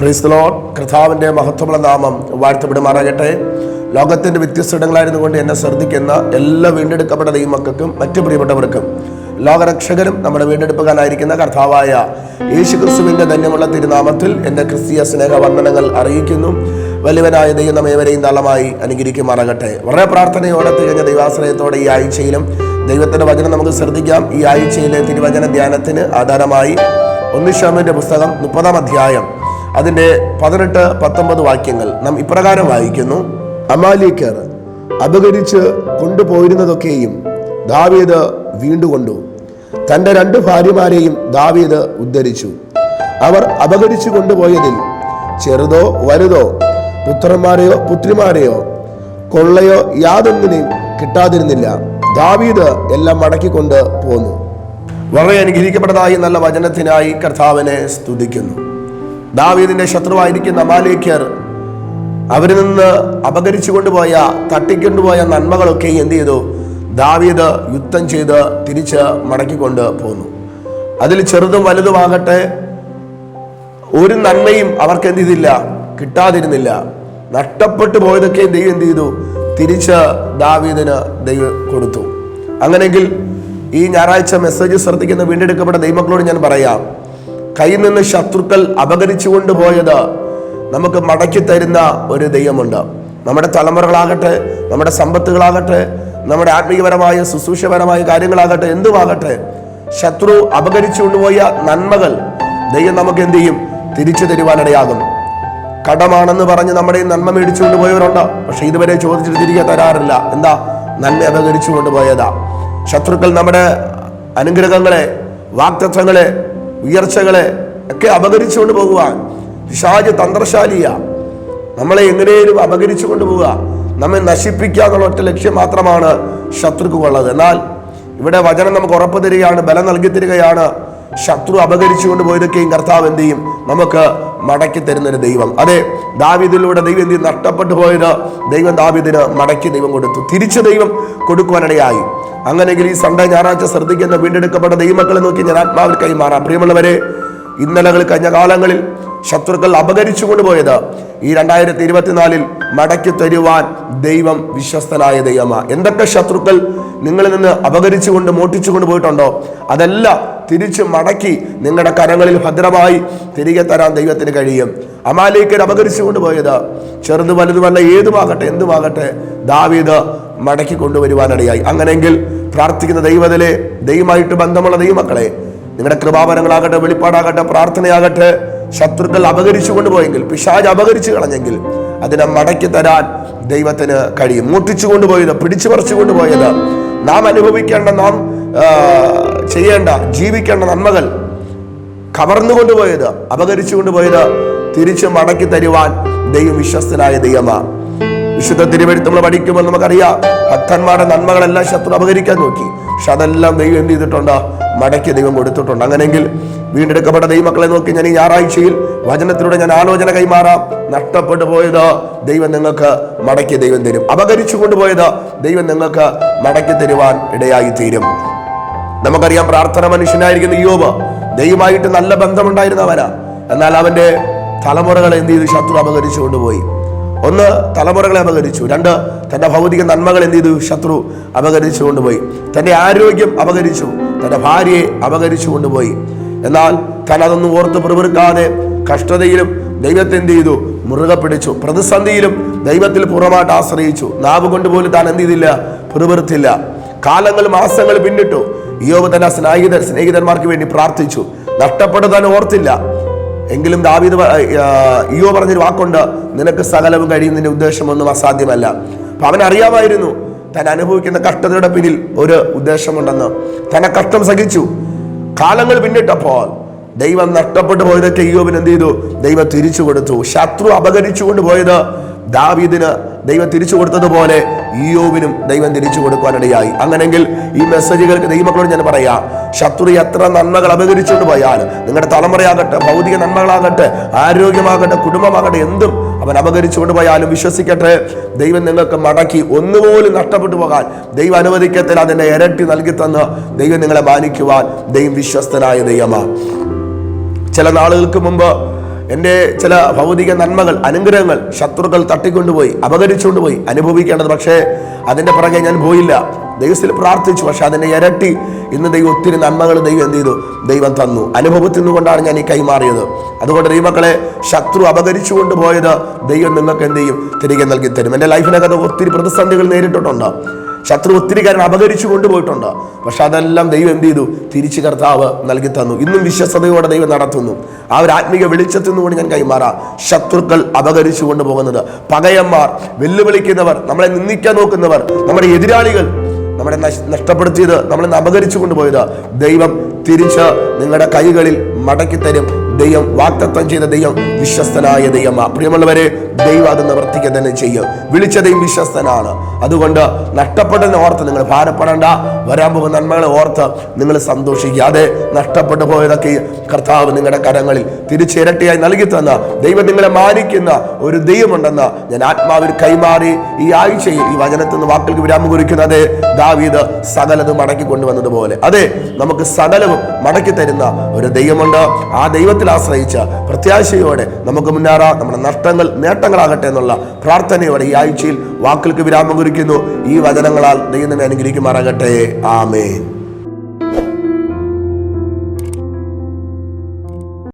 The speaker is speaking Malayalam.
ക്രിസ്തലോ കർത്താവിന്റെ മഹത്വമുള്ള നാമം വാഴ്ത്തപ്പെടുമാറാകട്ടെ. ലോകത്തിന്റെ വ്യത്യസ്തയിടങ്ങളായിരുന്നു കൊണ്ട് എന്നെ ശ്രദ്ധിക്കുന്ന എല്ലാ വീണ്ടെടുക്കപ്പെട്ട ദൈവമക്കൾക്കും മറ്റു പ്രിയപ്പെട്ടവർക്കും ലോകരക്ഷകനും നമ്മുടെ വീണ്ടെടുപ്പുകാരായിരിക്കുന്ന കർത്താവായ യേശു ക്രിസ്തുവിന്റെ ധന്യമുള്ള തിരുനാമത്തിൽ എന്റെ ക്രിസ്തീയ സ്നേഹവന്ദനങ്ങൾ അറിയിക്കുന്നു. വലിയവനായ ദൈവം നമ്മേവരെയും നല്ലമായി അനുഗ്രഹിക്കുമാറാകട്ടെ. വളരെ പ്രാർത്ഥനയോടെ തികഞ്ഞ ദൈവാശ്രയത്തോടെ ഈ ആഴ്ചയിലും ദൈവത്തിന്റെ വചനം നമുക്ക് ശ്രദ്ധിക്കാം. ഈ ആഴ്ചയിലെ തിരുവചന ധ്യാനത്തിന് ആധാരമായി ഒന്നിഷാമിന്റെ പുസ്തകം മുപ്പതാം അധ്യായം അതിന്റെ പതിനെട്ട് പത്തൊമ്പത് വാക്യങ്ങൾ നാം ഇപ്രകാരം വായിക്കുന്നു. അമാലിക്കർ അപകരിച്ച് കൊണ്ടുപോയിരുന്നതൊക്കെയും ദാവീദ് വീണ്ടുകൊണ്ടു. തന്റെ രണ്ട് ഭാര്യമാരെയും ദാവീദ് ഉദ്ധരിച്ചു. അവർ അപകരിച്ചു കൊണ്ടുപോയതിൽ ചെറുതോ വലുതോ പുത്രന്മാരെയോ പുത്രിമാരെയോ കൊള്ളയോ യാതൊന്നിനെയും കിട്ടാതിരുന്നില്ല. ദാവീദ് എല്ലാം മടക്കിക്കൊണ്ട് പോന്നു. വളരെ അനുഗ്രഹിക്കപ്പെട്ടതായി നല്ല വചനത്തിനായി കർത്താവിനെ സ്തുതിക്കുന്നു. ദാവീദിന്റെ ശത്രുവായിരിക്കുന്ന അമാലേഖ്യർ അവരിൽ നിന്ന് അപകരിച്ചു കൊണ്ടുപോയ തട്ടിക്കൊണ്ടുപോയ നന്മകളൊക്കെ എന്ത് ചെയ്തു? ദാവീദ് യുദ്ധം ചെയ്ത് തിരിച്ച് മടക്കിക്കൊണ്ട് പോന്നു. അതിൽ ചെറുതും വലുതുമാകട്ടെ ഒരു നന്മയും അവർക്ക് എന്ത് ചെയ്തില്ല? കിട്ടാതിരുന്നില്ല. നഷ്ടപ്പെട്ടു പോയതൊക്കെ ദൈവം എന്ത് ചെയ്തു? തിരിച്ച് ദാവീദിന് ദൈവം കൊടുത്തു. അങ്ങനെങ്കിൽ ഈ ഞായറാഴ്ച മെസ്സേജ് ശ്രദ്ധിക്കുന്ന വീണ്ടെടുക്കപ്പെട്ട ദൈവങ്ങളോട് ഞാൻ പറയാം. കയ്യിൽ നിന്ന് ശത്രുക്കൾ അപകരിച്ചു കൊണ്ടുപോയത് നമുക്ക് മടക്കി തരുന്ന ഒരു ദൈവമുണ്ട്. നമ്മുടെ തലമുറകളാകട്ടെ നമ്മുടെ സമ്പത്തുകളാകട്ടെ നമ്മുടെ ആത്മീയപരമായ ശുശ്രൂഷപരമായ കാര്യങ്ങളാകട്ടെ എന്തുമാകട്ടെ ശത്രു അപകരിച്ചു കൊണ്ടുപോയ നന്മകൾ ദൈവം നമുക്ക് എന്ത് ചെയ്യും? തിരിച്ചു തരുവാനിടയാകും. കടമാണെന്ന് പറഞ്ഞ് നമ്മുടെ നന്മ മേടിച്ചു കൊണ്ടുപോയവരുണ്ട്. പക്ഷെ ഇതുവരെ ചോദിച്ചിട്ട് തിരികെ തരാറില്ല. എന്താ? നന്മ അപകരിച്ചു കൊണ്ടുപോയതാ. ശത്രുക്കൾ നമ്മുടെ അനുഗ്രഹങ്ങളെ വാക്തത്വങ്ങളെ ഉയർച്ചകളെ ഒക്കെ അപകരിച്ചുകൊണ്ട് പോകുവാൻ പിശാജ് തന്ത്രശാലിയ. നമ്മളെ എങ്ങനെയും അപകരിച്ചു കൊണ്ടുപോവുക നമ്മെ നശിപ്പിക്കുക എന്നുള്ള ഒറ്റ ലക്ഷ്യം മാത്രമാണ് ശത്രുക്കുള്ളത് എന്നാൽ ഇവിടെ വചനം നമുക്ക് ഉറപ്പ് തരികയാണ് ബലം നൽകി തരികയാണ്. ശത്രു അപകരിച്ചു കൊണ്ടുപോയതൊക്കെയും കർത്താവ് എന്ത് ചെയ്യും? നമുക്ക് മടക്കി തരുന്നൊരു ദൈവം. അതെ ദാവിദിലൂടെ ദൈവം എന്ത്? നഷ്ടപ്പെട്ടു പോയത് ദൈവം ദാവിദിന് മടക്കി ദൈവം കൊടുത്തു. തിരിച്ചു ദൈവം കൊടുക്കുവാനിടയായി. അങ്ങനെയെങ്കിൽ ഈ സൺഡേ ഞായറാഴ്ച ശ്രദ്ധിക്കുന്ന വീണ്ടെടുക്കപ്പെട്ട ദൈവമക്കളെ നോക്കി ഞാൻ ആത്മാവിൽ കൈമാറാം. പ്രിയമുള്ളവരെ ഇന്നലകൾ കഴിഞ്ഞ കാലങ്ങളിൽ ശത്രുക്കൾ അപകരിച്ചു കൊണ്ടുപോയത് ഈ രണ്ടായിരത്തി ഇരുപത്തിനാലിൽ മടക്കി തരുവാൻ ദൈവം വിശ്വസ്തനായ ദൈവമാ. എന്തൊക്കെ ശത്രുക്കൾ നിങ്ങളിൽ നിന്ന് അപകരിച്ചുകൊണ്ട് മോട്ടിച്ചു കൊണ്ടുപോയിട്ടുണ്ടോ അതെല്ലാം തിരിച്ചു മടക്കി നിങ്ങളുടെ കരങ്ങളിൽ ഭദ്രമായി തിരികെ തരാൻ ദൈവത്തിന് കഴിയും. അമാലേക്കർ അപകരിച്ചു കൊണ്ടുപോയത് ചെറുത് വലുതുമല്ല ഏതുമാകട്ടെ എന്തുമാകട്ടെ? ദാവീദ് മടക്കി കൊണ്ടുവരുവാനിടയായി. അങ്ങനെങ്കിൽ പ്രാർത്ഥിക്കുന്ന ദൈവത്തിലെ ദൈവമായിട്ട് ബന്ധമുള്ള ദൈവമക്കളെ നിങ്ങളുടെ കൃപാപരങ്ങളാകട്ടെ വെളിപ്പാടാകട്ടെ പ്രാർത്ഥനയാകട്ടെ ശത്രുക്കൾ അപകരിച്ചു കൊണ്ടുപോയെങ്കിൽ പിശാജ് അപകരിച്ചു കളഞ്ഞെങ്കിൽ അതിനെ മടക്കി തരാൻ ദൈവത്തിന് കഴിയും. മൂട്ടിച്ചു കൊണ്ടുപോയത് പിടിച്ചു പറിച്ചു കൊണ്ടുപോയത് നാം അനുഭവിക്കേണ്ട നാം ചെയ്യേണ്ട ജീവിക്കേണ്ട നന്മകൾ കവർന്നു കൊണ്ടുപോയത് അപകരിച്ചു കൊണ്ടുപോയത് തിരിച്ചു മടക്കി തരുവാൻ ദൈവം വിശ്വസ്തനായ ദൈവമാ. വിശുദ്ധ തിരുവഴുത്ത് നമ്മൾ പഠിക്കുമ്പോൾ നമുക്കറിയാം ഭക്തന്മാരുടെ നന്മകളെല്ലാം ശത്രു അപകരിക്കാൻ നോക്കി. പക്ഷെ അതെല്ലാം ദൈവം എന്ത് ചെയ്തിട്ടുണ്ട്? മടക്കി ദൈവം കൊടുത്തിട്ടുണ്ട്. അങ്ങനെയെങ്കിൽ വീണ്ടെടുക്കപ്പെട്ട ദൈവമക്കളെ നോക്കി ഞാൻ ഈ ഞായറാഴ്ചയിൽ വചനത്തിലൂടെ ഞാൻ ആലോചന കൈമാറാം. നഷ്ടപ്പെട്ടു പോയത് ദൈവം നിങ്ങൾക്ക് മടക്കി ദൈവം തരും. അപകരിച്ചു കൊണ്ടുപോയത് ദൈവം നിങ്ങൾക്ക് മടക്കി തരുവാൻ ഇടയായി തീരും. നമുക്കറിയാം പ്രാർത്ഥന മനുഷ്യനായിരിക്കുന്ന യോബ് ദൈവമായിട്ട് നല്ല ബന്ധമുണ്ടായിരുന്നവരാ എന്നാൽ അവന്റെ തലമുറകളെ എന്ത് ചെയ്തു? ശത്രു അപകരിച്ചു കൊണ്ടുപോയി. ഒന്ന് തലമുറകളെ അപകരിച്ചു. രണ്ട് തന്റെ ഭൗതിക നന്മകൾ എന്ത് ചെയ്തു? ശത്രു അപകരിച്ചു കൊണ്ടുപോയി. തന്റെ ആരോഗ്യം അപകരിച്ചു. തന്റെ ഭാര്യയെ അപകരിച്ചു കൊണ്ടുപോയി. എന്നാൽ താൻ അതൊന്നും ഓർത്ത് പിറുപിറുക്കാതെ കഷ്ടതയിലും ദൈവത്തെ എന്ത് ചെയ്തു? മുറുകെ പിടിച്ചു. പ്രതിസന്ധിയിലും ദൈവത്തിൽ പുറമായിട്ട് ആശ്രയിച്ചു. നാവ് കൊണ്ട് പോലും താൻ എന്ത് ചെയ്തില്ല? പിറുപിറുത്തില്ല. കാലങ്ങൾ മാസങ്ങൾ പിന്നിട്ടു. യോബ് തന്റെ സ്നേഹിതർ സ്നേഹിതന്മാർക്ക് വേണ്ടി പ്രാർത്ഥിച്ചു. നഷ്ടപ്പെട്ടു താൻ ഓർത്തില്ല. എങ്കിലും ദാവീദ് ഇയോ പറഞ്ഞൊരു വാക്കുണ്ട് നിനക്ക് സകലവും കഴിയും നിന്റെ ഉദ്ദേശമൊന്നും അസാധ്യമല്ല. അപ്പൊ അവൻ അറിയാമായിരുന്നു താൻ അനുഭവിക്കുന്ന കഷ്ടതയുടെ പിന്നിൽ ഒരു ഉദ്ദേശമുണ്ടെന്ന്. തന്നെ കഷ്ടം സഹിച്ചു. കാലങ്ങൾ പിന്നിട്ടപ്പോൾ ദൈവം നഷ്ടപ്പെട്ടു പോയതൊക്കെ അയ്യോബിന് എന്ത് ചെയ്തു? ദൈവം തിരിച്ചു കൊടുത്തു. ശത്രു അപകരിച്ചു കൊണ്ടുപോയത് ദാവീദിന് ദൈവം തിരിച്ചു കൊടുത്തതുപോലെ ഇയോവിനും ദൈവം തിരിച്ചു കൊടുക്കാനിടയായി അങ്ങനെങ്കിൽ ഈ മെസ്സേജുകൾക്ക് ദൈവമക്കളോട് ഞാൻ പറയാം ശത്രു എത്ര നന്മകൾ അപകരിച്ചുകൊണ്ട് പോയാൽ നിങ്ങളുടെ തലമുറയാകട്ടെ ഭൗതിക നന്മകളാകട്ടെ ആരോഗ്യമാകട്ടെ കുടുംബമാകട്ടെ എന്തും അവൻ അപകരിച്ചുകൊണ്ട് പോയാലും വിശ്വസിക്കട്ടെ. ദൈവം നിങ്ങൾക്ക് മടക്കി ഒന്നുപോലും നഷ്ടപ്പെട്ടു പോകാൻ ദൈവം അനുവദിക്കത്തിൽ അതിനെ ഇരട്ടി നൽകി തന്ന് ദൈവം നിങ്ങളെ മാനിക്കുവാൻ ദൈവം വിശ്വസ്തനായ ദൈവമാണ് ചില നാളുകൾക്ക് മുമ്പ് എന്റെ ചില ഭൗതിക നന്മകൾ അനുഗ്രഹങ്ങൾ ശത്രുക്കൾ തട്ടിക്കൊണ്ടുപോയി അപകരിച്ചുകൊണ്ടുപോയി അനുഭവിക്കേണ്ടത്. പക്ഷേ അതിന്റെ പുറകെ ഞാൻ പോയില്ല. ദൈവത്തിൽ പ്രാർത്ഥിച്ചു. പക്ഷെ അതിനെ ഇരട്ടി ഇന്ന് ദൈവം ഒത്തിരി നന്മകൾ ദൈവം എന്ത് ചെയ്തു? ദൈവം തന്നു. അനുഭവത്തിൽ നിന്നുകൊണ്ടാണ് ഞാൻ ഈ കൈമാറിയത് അതുകൊണ്ട് ദൈവമക്കളെ ശത്രു അപകരിച്ചു കൊണ്ടുപോയത് ദൈവം നിങ്ങൾക്ക് എന്ത് ചെയ്യും? തിരികെ നൽകി തരും എന്റെ ലൈഫിനകത്ത് ഒത്തിരി പ്രതിസന്ധികൾ നേരിട്ടിട്ടുണ്ട്. ശത്രു ഒത്തിരി കാര്യം അപകരിച്ചു കൊണ്ടുപോയിട്ടുണ്ട്. പക്ഷെ അതെല്ലാം ദൈവം എന്ത് ചെയ്തു? തിരിച്ചു കർത്താവ് നൽകി തന്നു. ഇന്നും വിശ്വസതയോടെ ദൈവം നടത്തുന്നു. ആ ഒരു ആത്മീയ വെളിച്ചത്തിൽ നിന്നുകൊണ്ട് ഞാൻ കൈമാറാം. ശത്രുക്കൾ അപകരിച്ചു കൊണ്ടുപോകുന്നത്. പകയന്മാർ വെല്ലുവിളിക്കുന്നവർ നമ്മളെ നിന്ദിക്കാൻ നോക്കുന്നവർ നമ്മുടെ എതിരാളികൾ നമ്മളെ നഷ്ടപ്പെടുത്തിയത് നമ്മളെ അപകരിച്ചു കൊണ്ടുപോയത് ദൈവം തിരിച്ച് നിങ്ങളുടെ കൈകളിൽ മടക്കി തരും ദൈവം വാക്തത്വം ചെയ്ത ദൈവം വിശ്വസ്തനായ ദൈവമാ പ്രിയമുള്ളവരെ ദൈവം അത് നിവർത്തിക്കുക തന്നെ ചെയ്യും. വിളിച്ച ദൈവം വിശ്വസ്തനാണ്. അതുകൊണ്ട് നഷ്ടപ്പെട്ടതിനെ ഓർത്ത് നിങ്ങൾ ഭാരപ്പെടേണ്ട. വരാൻ പോകുന്ന നന്മകളെ ഓർത്ത് നിങ്ങൾ സന്തോഷിക്കുക. അതെ നഷ്ടപ്പെട്ടു പോയതൊക്കെ കർത്താവ് നിങ്ങളുടെ കരങ്ങളിൽ തിരിച്ചിരട്ടിയായി നൽകി തന്ന ദൈവം നിങ്ങളെ മാനിക്കുന്ന ഒരു ദൈവമുണ്ടെന്ന് ഞാൻ ആത്മാവിൽ കൈമാറി ഈ ആഴ്ചയിൽ ഈ വചനത്തിൽ നിന്ന് വാക്കുകൾക്ക് വിരാമം കുറിക്കുന്നത് ദാവീദ് സകലത് മടക്കി കൊണ്ടുവന്നതുപോലെ. അതെ നമുക്ക് സകലവും മടക്കി തരുന്ന ഒരു ദൈവമുണ്ട്. ആ ദൈവത്തിൽ ആശ്രയിച്ച പ്രത്യാശയോടെ നമുക്ക് മുന്നേറാം നമ്മുടെ നഷ്ടങ്ങൾ നേട്ടങ്ങളാകട്ടെ എന്നുള്ള പ്രാർത്ഥനയോടെ ഈ ആഴ്ചയിൽ വാക്കുകൾക്ക് വിരാമം കുറിക്കുന്നു. ഈ വചനങ്ങളാൽ ദൈവം നമ്മെ അനുഗ്രഹിക്കുമാറാകട്ടെ. ആമേൻ.